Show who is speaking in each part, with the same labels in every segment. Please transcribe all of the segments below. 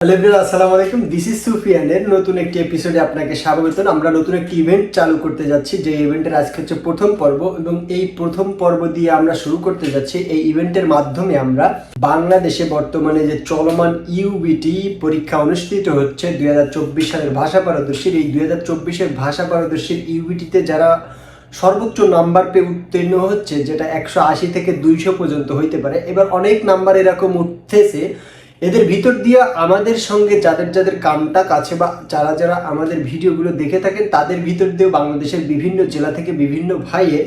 Speaker 1: Hello আসসালামু আলাইকুম। This is সুফিয়ানের নতুন একটি এপিসোডে আপনাকে স্বাগত। আমরা নতুন একটি ইভেন্ট চালু করতে যাচ্ছি। যে ইভেন্টের আজকে হচ্ছে প্রথম পর্ব এবং এই প্রথম পর্ব দিয়ে আমরা শুরু করতে যাচ্ছি। এই ইভেন্টের মাধ্যমে আমরা বাংলাদেশে বর্তমানে যে চলমান ইউবিটি পরীক্ষা অনুষ্ঠিত হচ্ছে, দুই হাজার চব্বিশ সালের ভাষা পারদর্শীর। এই দুই হাজার চব্বিশের ভাষা পারদর্শীর ইউবিটিতে যারা সর্বোচ্চ নাম্বার পেয়ে উত্তীর্ণ হচ্ছে, যেটা একশো আশি থেকে দুইশো পর্যন্ত হইতে পারে। এবার অনেক নাম্বার এরকম উঠতেছে এদের ভিতর দিয়ে আমাদের সঙ্গে যাদের যাদের কামটা কাছে বা যারা যারা আমাদের ভিডিওগুলো দেখে থাকেন, তাদের ভিতর দিয়েও বাংলাদেশের বিভিন্ন জেলা থেকে বিভিন্ন ভাইয়ে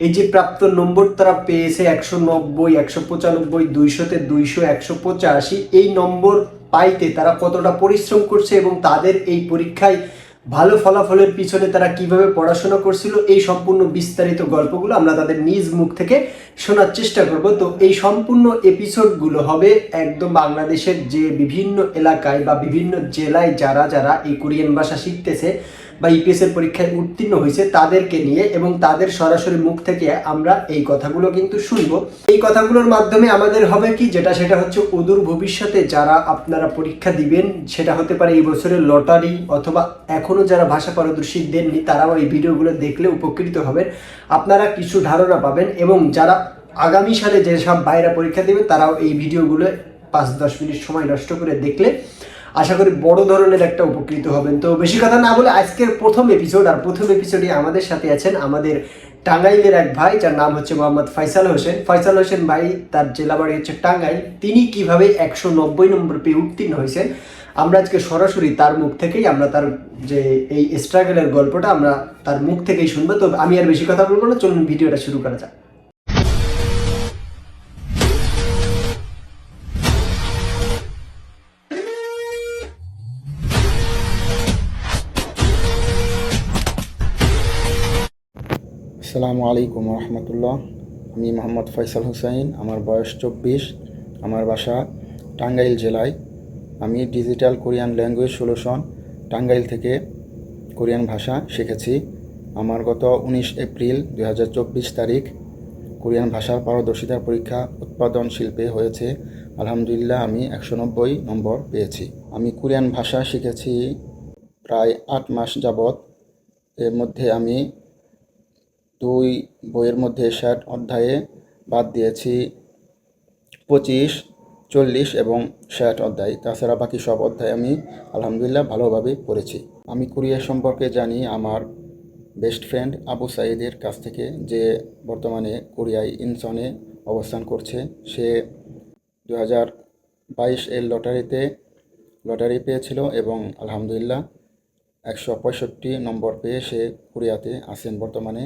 Speaker 1: এই যে প্রাপ্ত নম্বর তারা পেয়েছে একশো নব্বই, একশো পঁচানব্বই, দুইশোতে দুইশো, একশো পঁচাশি। এই নম্বর পাইতে তারা কতটা পরিশ্রম করছে এবং তাদের এই পরীক্ষায় ভালো ফলাফলের পিছনে তারা কীভাবে পড়াশোনা করছিল, এই সম্পূর্ণ বিস্তারিত গল্পগুলো আমরা তাদের নিজ মুখ থেকে শোনার চেষ্টা করব। তো এই সম্পূর্ণ এপিসোডগুলো হবে একদম বাংলাদেশের যে বিভিন্ন এলাকায় বা বিভিন্ন জেলায় যারা যারা এই কোরিয়ান ভাষা শিখতেছে বা ইপিএস এর পরীক্ষায় উত্তীর্ণ হয়েছে তাদেরকে নিয়ে এবং তাদের সরাসরি মুখ থেকে আমরা এই কথাগুলো কিন্তু শুনব। এই কথাগুলোর মাধ্যমে আমাদের হবে কি? যেটা, সেটা হচ্ছে অদূর ভবিষ্যতে যারা আপনারা পরীক্ষা দিবেন, সেটা হতে পারে এই বছরের লটারি অথবা এখনও যারা ভাষা পারদর্শী দেননি, তারাও এই ভিডিওগুলো দেখলে উপকৃত হবেন। আপনারা কিছু ধারণা পাবেন এবং যারা আগামী সালে যেসব বাইরা পরীক্ষা দেবে, তারাও এই ভিডিওগুলো পাঁচ দশ মিনিট সময় নষ্ট করে দেখলে আশা করি বড় ধরনের একটা উপকৃত হবেন। তো বেশি কথা না বলে আজকের প্রথম এপিসোড আর প্রথম এপিসোডে আমাদের সাথে আছেন আমাদের টাঙ্গাইলের এক ভাই, যার নাম হচ্ছে মোহাম্মদ ফয়সাল হোসেন। ফয়সাল হোসেন ভাই, তার জেলা বাড়ি হচ্ছে টাঙ্গাইল। তিনি কীভাবে একশো নব্বই নম্বর পেয়ে উত্তীর্ণ হয়েছেন, আমরা আজকে সরাসরি তার মুখ থেকেই, আমরা তার যে এই স্ট্রাগলের গল্পটা, আমরা তার মুখ থেকেই শুনব। তো আমি আর বেশি কথা বলব না, চলুন ভিডিওটা শুরু করা যাক।
Speaker 2: আসসালামু আলাইকুম রহমতুল্লাহ আমি মোহাম্মদ ফয়সাল হুসাইন, আমার বয়স চব্বিশ, আমার বাসা টাঙ্গাইল জেলায়। আমি digital Korean language solution Tangail থেকে কোরিয়ান ভাষা শিখেছি। আমার গত উনিশ এপ্রিল দু হাজার চব্বিশ তারিখ কোরিয়ান ভাষার পারদর্শিতার পরীক্ষা উৎপাদন শিল্পে হয়েছে। আলহামদুলিল্লাহ, আমি একশো নব্বই নম্বর পেয়েছি। আমি কোরিয়ান ভাষা শিখেছি প্রায় আট মাস যাবৎ। এর মধ্যে আমি দুই বইয়ের মধ্যে ষাট অধ্যায়ে বাদ দিয়েছি। পঁচিশ, চল্লিশ এবং ষাট অধ্যায়। তাছাড়া বাকি সব অধ্যায় আমি আলহামদুলিল্লাহ ভালোভাবে পড়েছি। আমি কোরিয়া সম্পর্কে জানি আমার বেস্ট ফ্রেন্ড আবু সাইদের কাছ থেকে যে বর্তমানে কোরিয়ায় ইনসনে অবস্থান করছে। সে দু হাজার বাইশ এর লটারিতে, লটারি পেয়েছিল এবং আলহামদুলিল্লাহ একশো পঁয়ষট্টি নম্বর পেয়ে সে কোরিয়াতে আছেন বর্তমানে।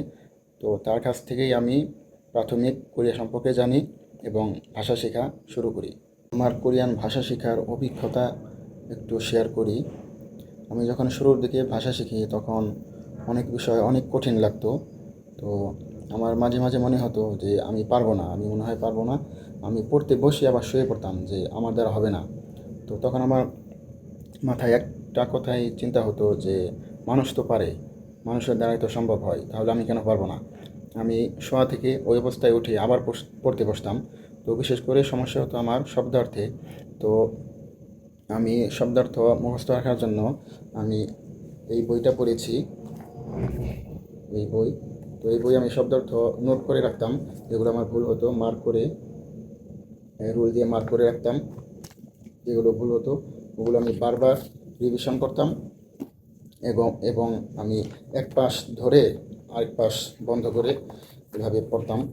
Speaker 2: তো তার কাছ থেকেই আমি প্রাথমিক কোরিয়া সম্পর্কে জানি এবং ভাষা শেখা শুরু করি। আমার কোরিয়ান ভাষা শেখার অভিজ্ঞতা একটু শেয়ার করি। আমি যখন শুরুর দিকে ভাষা শিখি, তখন অনেক বিষয় অনেক কঠিন লাগতো। তো আমার মাঝে মাঝে মনে হতো যে আমি পারব না, আমি মনে হয় পারব না। আমি পড়তে বসে আবার শুয়ে পড়তাম যে আমার দ্বারা হবে না। তো তখন আমার মাথায় একটা কথাই চিন্তা হতো যে মানুষ তো পারে, মানুষের দ্বারাই তো সম্ভব হয়, তাহলে আমি কেন পারব না? আমি শোয়া থেকে ওই অবস্থায় উঠে আবার পড়তে বসতাম। তো বিশেষ করে সমস্যা হতো আমার শব্দার্থে। তো আমি শব্দার্থ মুখস্থ রাখার জন্য আমি এই বইটা পড়েছি। এই বই। তো এই বই আমি শব্দার্থ নোট করে রাখতাম। যেগুলো আমার ভুল হতো মার্ক করে রুল দিয়ে মার্ক করে রাখতাম। যেগুলো ভুল হতো, ওগুলো আমি বারবার রিভিশন করতাম। এবং এবং আমি এক পাশ ধরে আরেক পাশ বন্ধ করে এভাবে পড়তাম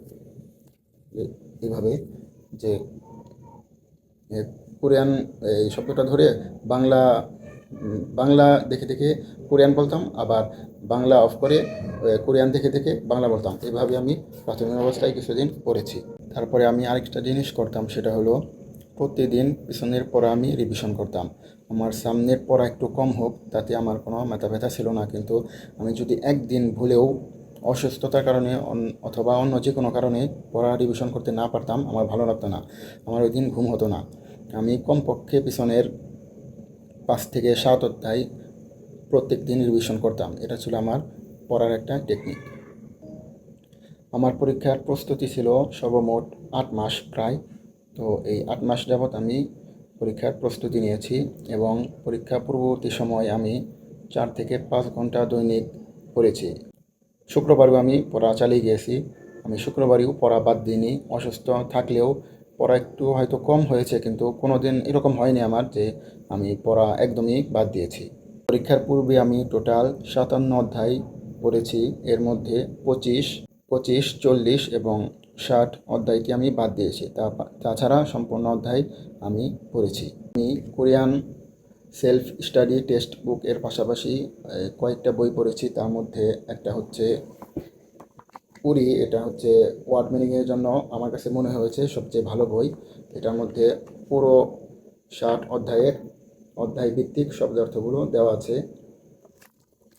Speaker 2: এ- এইভাবে যে কোরিয়ান, এই শব্দটা ধরে বাংলা বাংলা দেখে দেখে কোরিয়ান বলতাম, আবার বাংলা অফ করে কোরিয়ান দেখে দেখে বাংলা বলতাম। এভাবে আমি প্রাথমিক অবস্থায় কিছুদিন পড়েছি। তারপরে আমি আরেকটা জিনিস করতাম, সেটা হলো প্রতিদিন পিছনের পড়া আমি রিভিশন করতাম। আমার সামনের পড়া একটু কম হোক, তাতে আমার কোনো মাথা ব্যথা ছিল না। কিন্তু আমি যদি একদিন ভুলেও অসুস্থতার কারণে অথবা অন্য যে কোনো কারণে পড়া রিভিশন করতে না পারতাম, আমার ভালো লাগতো না। আমার ওই দিন ঘুম হতো না। আমি কমপক্ষে পিছনের পাঁচ থেকে সাত অধ্যায় প্রত্যেক দিন রিভিশন করতাম। এটা ছিল আমার পড়ার একটা টেকনিক আমার পরীক্ষার প্রস্তুতি ছিল সর্বমোট আট মাস প্রায়। তো এই আট মাস যাবৎ আমি পরীক্ষার প্রস্তুতি নিয়েছি এবং পরীক্ষা পূর্ববর্তী সময় আমি চার থেকে পাঁচ ঘণ্টা দৈনিক পড়েছি। শুক্রবারও আমি পড়া চালিয়ে গিয়েছি। আমি শুক্রবারেও পড়া বাদ দিইনি। অসুস্থ থাকলেও পড়া একটু হয়তো কম হয়েছে, কিন্তু কোনো দিন এরকম হয়নি আমার যে আমি পড়া একদমই বাদ দিয়েছি। পরীক্ষার পূর্বে আমি টোটাল সাতান্ন অধ্যায় পড়েছি। এর মধ্যে পঁচিশ পঁচিশ, চল্লিশ এবং ষাট অধ্যায়কে আমি বাদ দিয়েছি। তা তাছাড়া সম্পূর্ণ অধ্যায় আমি পড়েছি। আমি Korean self study textbook এর পাশাপাশি কয়েকটা বই পড়েছি। তার মধ্যে একটা হচ্ছে পুরী এটা হচ্ছে ওয়ার্ড মিনিংয়ের জন্য আমার কাছে মনে হয়েছে সবচেয়ে ভালো বই। এটার মধ্যে পুরো ষাট অধ্যায়ের অধ্যায় ভিত্তিক শব্দার্থগুলো দেওয়া আছে।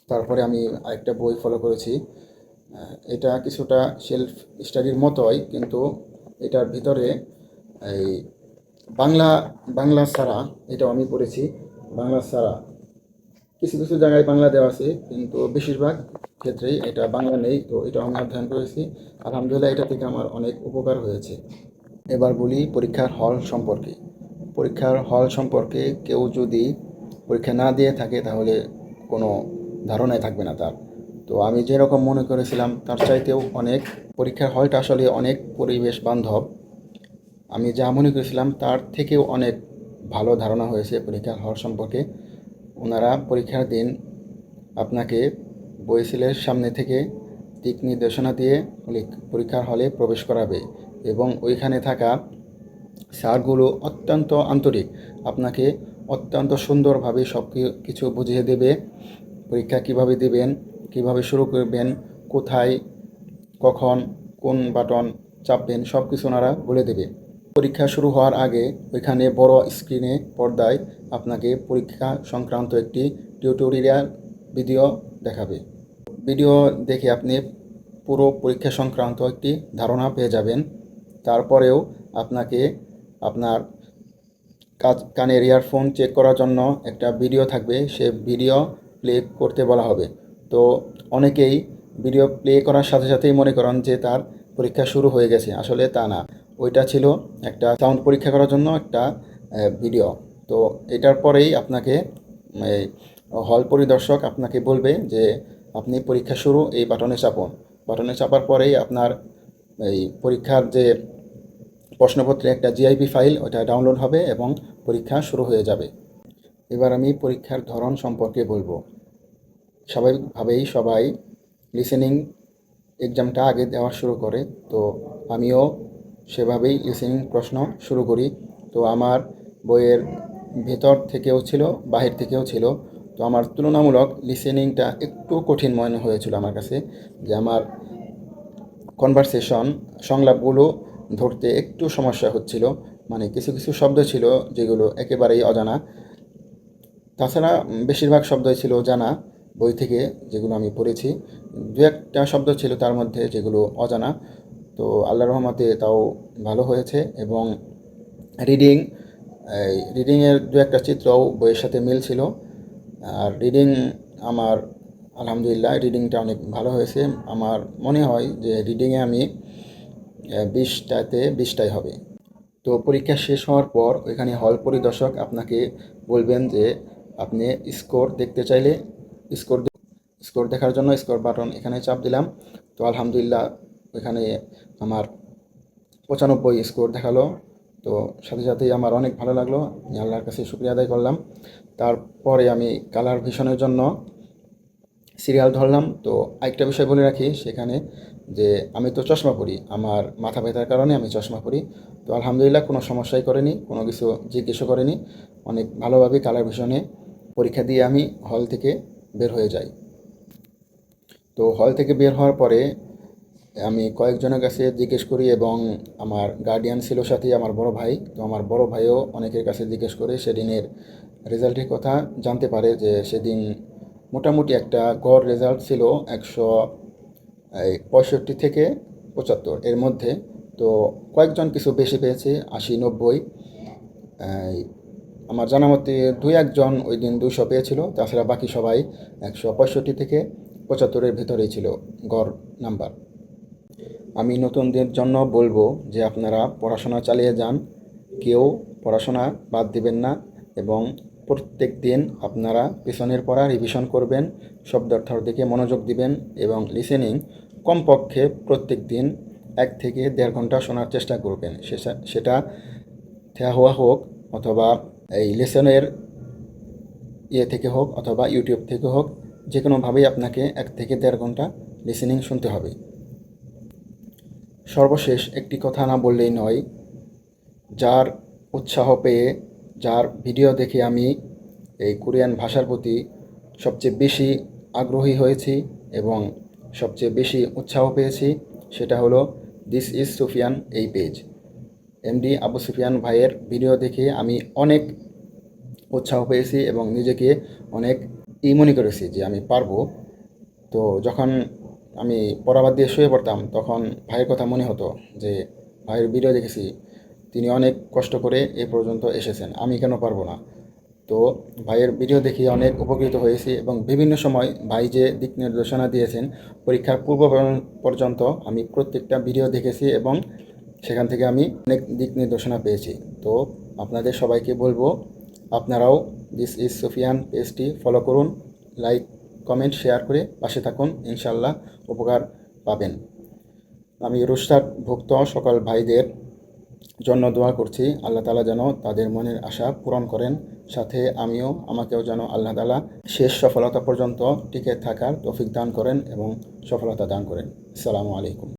Speaker 2: তারপরে আমি আরেকটা বই ফলো করেছি। এটা কিছুটা সেলফ স্টাডির মতোই, কিন্তু এটার ভিতরে এই বাংলা বাংলা ছাড়া এটাও আমি পড়েছি, বাংলা ছাড়া কিছু কিছু জায়গায় বাংলা দেওয়া আছে, কিন্তু বেশিরভাগ ক্ষেত্রেই এটা বাংলা নেই, তো এটা আমি অধ্যয়ন করেছি। আলহামদুলিল্লাহ, এটা থেকে আমার অনেক উপকার হয়েছে। এবার বলি পরীক্ষার হল সম্পর্কে। পরীক্ষার হল সম্পর্কে কেউ যদি পরীক্ষা না দিয়ে থাকে, তাহলে কোনো ধারণাই থাকবে না তার। তো আমি যেরকম মনে করেছিলাম, তার চাইতেও অনেক, পরীক্ষার হলটা আসলে অনেক পরিবেশ বান্ধব। আমি যা মনে করেছিলাম, তার থেকেও অনেক ভালো ধারণা হয়েছে পরীক্ষার হল সম্পর্কে। ওনারা পরীক্ষার দিন আপনাকে বইসিলের সামনে থেকে দিক নির্দেশনা দিয়ে পরীক- পরীক্ষার হলে প্রবেশ করাবে এবং ওইখানে থাকা স্যারগুলো অত্যন্ত আন্তরিক। আপনাকে অত্যন্ত সুন্দরভাবে সব কিছু বুঝিয়ে দেবে, পরীক্ষা কীভাবে দিবেন কীভাবে শুরু করবেন, কোথায়, কখন, কোন বাটন চাপবেন সব কিছু ওনারা বলে দেবে। পরীক্ষা শুরু হওয়ার আগে ওইখানে বড় স্ক্রিনে পর্দায় আপনাকে পরীক্ষা সংক্রান্ত একটি টিউটোরিয়াল ভিডিও দেখাবে। ভিডিও দেখে আপনি পুরো পরীক্ষা সংক্রান্ত একটি ধারণা পেয়ে যাবেন। তারপরেও আপনাকে আপনার কাজ, কানের ইয়ারফোন চেক করার জন্য একটা ভিডিও থাকবে। সে ভিডিও প্লে করতে বলা হবে। তো অনেকেই ভিডিও প্লে করার সাথে সাথেই মনে করেন যে তার পরীক্ষা শুরু হয়ে গেছে। আসলে তা না। ওইটা ছিল একটা সাউন্ড পরীক্ষা করার জন্য একটা ভিডিও তো এটার পরেই আপনাকে হল পরিদর্শক আপনাকে বলবে যে আপনি পরীক্ষা শুরু, এই বাটনে চাপুন। বাটনে চাপার পরেই আপনার এই পরীক্ষার যে প্রশ্নপত্রে একটা জিআইপি ফাইল ওটা ডাউনলোড হবে এবং পরীক্ষা শুরু হয়ে যাবে। এবার আমি পরীক্ষার ধরন সম্পর্কে বলব। স্বাভাবিকভাবেই সবাই লিসেনিং এক্সামটা আগে দেওয়া শুরু করে। তো আমিও সেভাবেই লিসেনিং প্রশ্ন শুরু করি। তো আমার বইয়ের ভেতর থেকেও ছিল, বাহির থেকেও ছিল। তো আমার তুলনামূলক লিসেনিংটা একটু কঠিন মনে হয়েছিল আমার কাছে যে আমার কনভারসেশন সংলাপগুলো ধরতে একটু সমস্যা হচ্ছিল। মানে কিছু কিছু শব্দ ছিল যেগুলো একেবারেই অজানা। তাছাড়া বেশিরভাগ শব্দই ছিল জানা। বই থেকে যেগুলো আমি পড়েছি, দু একটা শব্দ ছিল তার মধ্যে যেগুলো অজানা। তো আল্লাহ রহমতে তাও ভালো হয়েছে এবং রিডিং রিডিংয়ের দু একটা চিত্রও বইয়ের সাথে মিল ছিল। আর রিডিং আমার, আলহামদুলিল্লাহ রিডিংটা অনেক ভালো হয়েছে। আমার মনে হয় যে রিডিংয়ে আমি বিশটাতে বিশটাই হবে। তো পরীক্ষা শেষ হওয়ার পর ওইখানে হল পরিদর্শক আপনাকে বলবেন যে আপনি স্কোর দেখতে চাইলে স্কোর স্কোর দেখার জন্য স্কোর বাটন এখানে চাপ দিলাম। তো আলহামদুলিল্লাহ ওইখানে আমার পঁচানব্বই স্কোর দেখাল। তো সাথে সাথেই আমার অনেক ভালো লাগল। আমি আল্লাহর কাছে শুক্রিয়া আদায় করলাম। তারপরে আমি কালার ভিশনের জন্য সিরিয়াল ধরলাম। তো আরেকটা বিষয় বলে রাখি সেখানে যে আমি তো চশমা পরি। আমার মাথা ব্যথার কারণে আমি চশমা পরি। তো আলহামদুলিল্লাহ কোনো সমস্যাই করেনি, কোনো কিছু জিজ্ঞেসও করেনি। অনেক ভালোভাবে কালার ভিশনে পরীক্ষা দিয়ে আমি হল থেকে বের হয়ে যাই। তো হল থেকে বের হওয়ার পরে আমি কয়েকজনের কাছে জিজ্ঞেস করি এবং আমার গার্ডিয়ান ছিল সাথে আমার বড় ভাই। তো আমার বড় ভাইও অনেকের কাছে জিজ্ঞেস করে সেদিনের রেজাল্টের কথা জানতে পারে যে সেদিন মোটামুটি একটা গড় রেজাল্ট ছিল একশো পঁয়ষট্টি থেকে পঁচাত্তর এর মধ্যে। তো কয়েকজন কিছু বেশি পেয়েছে, আশি, নব্বই। আমার জানা মতে দুই একজন ওই দিন দুশো পেয়েছিল, তাছাড়া বাকি সবাই একশো পঁয়ষট্টি থেকে পঁচাত্তরের ভেতরেই ছিল, গড় নাম্বার। আমি নতুনদের জন্য বলব যে আপনারা পড়াশোনা চালিয়ে যান, কেউ পড়াশোনা বাদ দিবেন না এবং প্রত্যেক দিন আপনারা পেছনের পড়া রিভিশন করবেন, শব্দার্থর দিকে মনোযোগ দিবেন এবং লিসেনিং কমপক্ষে প্রত্যেক দিন এক থেকে দেড় ঘণ্টা শোনার চেষ্টা করবেন। সেটা- হওয়া হোক অথবা এই লেসনের ইয়ে থেকে হোক অথবা ইউটিউব থেকে হোক যে কোনোভাবেই আপনাকে এক থেকে দেড় ঘণ্টা লিসেনিং শুনতে হবে। সর্বশেষ একটি কথা না বললেই নয়, যার উৎসাহ পেয়ে, যার ভিডিও দেখে আমি এই কোরিয়ান ভাষার প্রতি সবচেয়ে বেশি আগ্রহী হয়েছি এবং সবচেয়ে বেশি উৎসাহ পেয়েছি, সেটা হলো দিস ইজ সুফিয়ান এই পেজ এমডি আবু সুফিয়ান ভাইয়ের ভিডিও দেখে আমি অনেক উৎসাহ পেয়েছি এবং নিজেকে অনেক ই মনে করেছি যে আমি পারব। তো যখন আমি পড়াবাদ দিয়ে শুয়ে পড়তাম, তখন ভাইয়ের কথা মনে হতো যে ভাইয়ের ভিডিও দেখেছি, তিনি অনেক কষ্ট করে এ পর্যন্ত এসেছেন, আমি কেন পারব না? তো ভাইয়ের ভিডিও দেখে অনেক উপকৃত হয়েছি এবং বিভিন্ন সময় ভাই যে দিক নির্দেশনা দিয়েছেন, পরীক্ষার পূর্ব পর্যন্ত আমি প্রত্যেকটা ভিডিও দেখেছি এবং সেখান থেকে আমি অনেক দিক নির্দেশনা পেয়েছি। তো আপনাদের সবাইকে বলব, আপনারাও দিস ইজ সুফিয়ান পেজটি ফলো করুন লাইক কমেন্ট শেয়ার করে পাশে থাকুন ইনশাল্লাহ উপকার পাবেন। আমি রুস্টার ভুক্ত সকল ভাইদের জন্য দোয়া করছি, আল্লাহ তালা যেন তাদের মনের আশা পূরণ করেন, সাথে আমিও, আমাকেও যেন আল্লাহ তালা শেষ সফলতা পর্যন্ত টিকে থাকার তৌফিক দান করেন এবং সফলতা দান করেন। আসসালামু আলাইকুম।